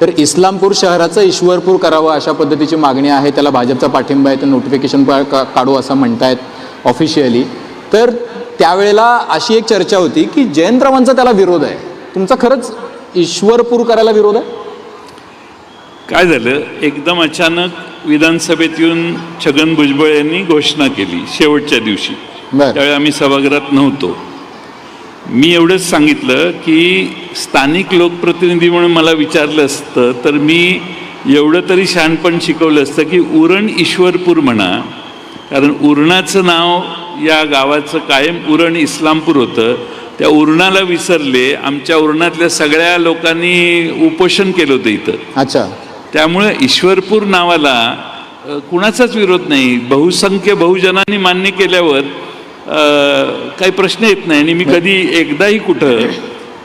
तर इस्लामपूर शहराचं ईश्वरपूर करावं अशा पद्धतीची मागणी आहे. त्याला भाजपचा पाठिंबा आहे. तर नोटिफिकेशन काढू असं म्हणतायत ऑफिशियली तर त्यावेळेला अशी एक चर्चा होती की जयंतरावांचा त्याला विरोध आहे. तुमचा खरंच ईश्वरपूर करायला विरोध आहे? काय झालं? एकदम अचानक विधानसभेत येऊन छगन भुजबळ यांनी घोषणा केली शेवटच्या दिवशी. त्यावेळी आम्ही सभागृहात नव्हतो. मी एवढंच सांगितलं की स्थानिक लोकप्रतिनिधी म्हणून मला विचारलं असतं तर मी एवढं तरी शहाणपण शिकवलं असतं की उरण ईश्वरपूर म्हणा कारण उरणाचं नाव या गावाचं कायम उरण इस्लामपूर होतं. त्या उरणाला विसरले आमच्या उरणातल्या सगळ्या लोकांनी उपोषण केलं होतं इथं. अच्छा. त्यामुळे ईश्वरपूर नावाला कुणाचाच विरोध नाही. बहुसंख्य बहुजनांनी मान्य केल्यावर काही प्रश्न येत नाही आणि मी कधी एकदाही कुठं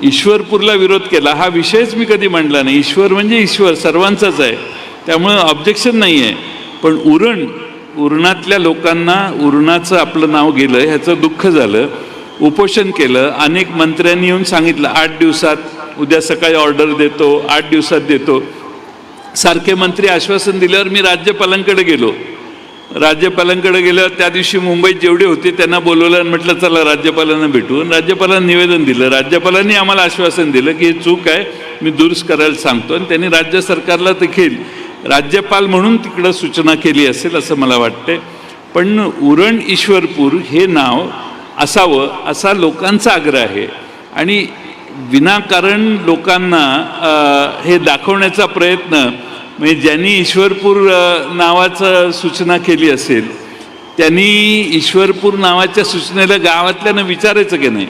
ईश्वरपूरला विरोध केला हा विषयच मी कधी मांडला नाही. ईश्वर म्हणजे ईश्वर सर्वांचाच आहे. त्यामुळं ऑब्जेक्शन नाही आहे पण उरण उरणातल्या लोकांना उरणाचं आपलं नाव गेलं ह्याचं दुःख झालं उपोषण केलं अनेक मंत्र्यांनी येऊन सांगितलं आठ दिवसात उद्या सकाळी ऑर्डर देतो आठ दिवसात देतो. सारखे मंत्री आश्वासन दिल्यावर मी राज्यपालांकडे गेलो. राज्यपालांकडे गेल्यावर त्या दिवशी मुंबईत जेवढे होते त्यांना बोलवलं आणि म्हटलं चला राज्यपालांना भेटून. राज्यपालांना निवेदन दिलं. राज्यपालांनी आम्हाला आश्वासन दिलं की हे चूक आहे मी दुरुस्त करायला सांगतो. आणि त्यांनी राज्य सरकारला देखील राज्यपाल म्हणून तिकडं सूचना केली असेल असं मला वाटतंय. पण उरण ईश्वरपूर हे नाव असावं असा लोकांचा आग्रह आहे. आणि विनाकारण लोकांना हे दाखवण्याचा प्रयत्न म्हणजे ज्यांनी ईश्वरपूर नावाचं सूचना केली असेल त्यांनी ईश्वरपूर नावाच्या सूचनेला गावातल्यानं विचारायचं की नाही?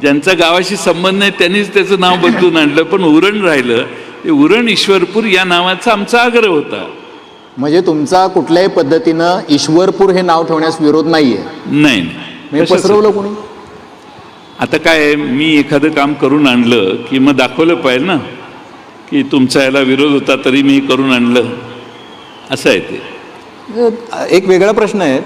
ज्यांचा गावाशी संबंध नाही त्यांनीच त्याचं नाव बदलून आणलं. पण उरण राहिलं ते उरण ईश्वरपूर या नावाचा आमचा आग्रह होता. म्हणजे तुमचा कुठल्याही पद्धतीनं ईश्वरपूर हे नाव ठेवण्यास विरोध नाहीये. नाही नाही. पसरवलं कोणी? आता काय आहे, मी एखादं काम करून आणलं की मग दाखवलं पाहिजे ना? की तुमचा याला विरोध होता तरी मी करून आणलं. असं आहे ते. एक वेगळा प्रश्न आहे.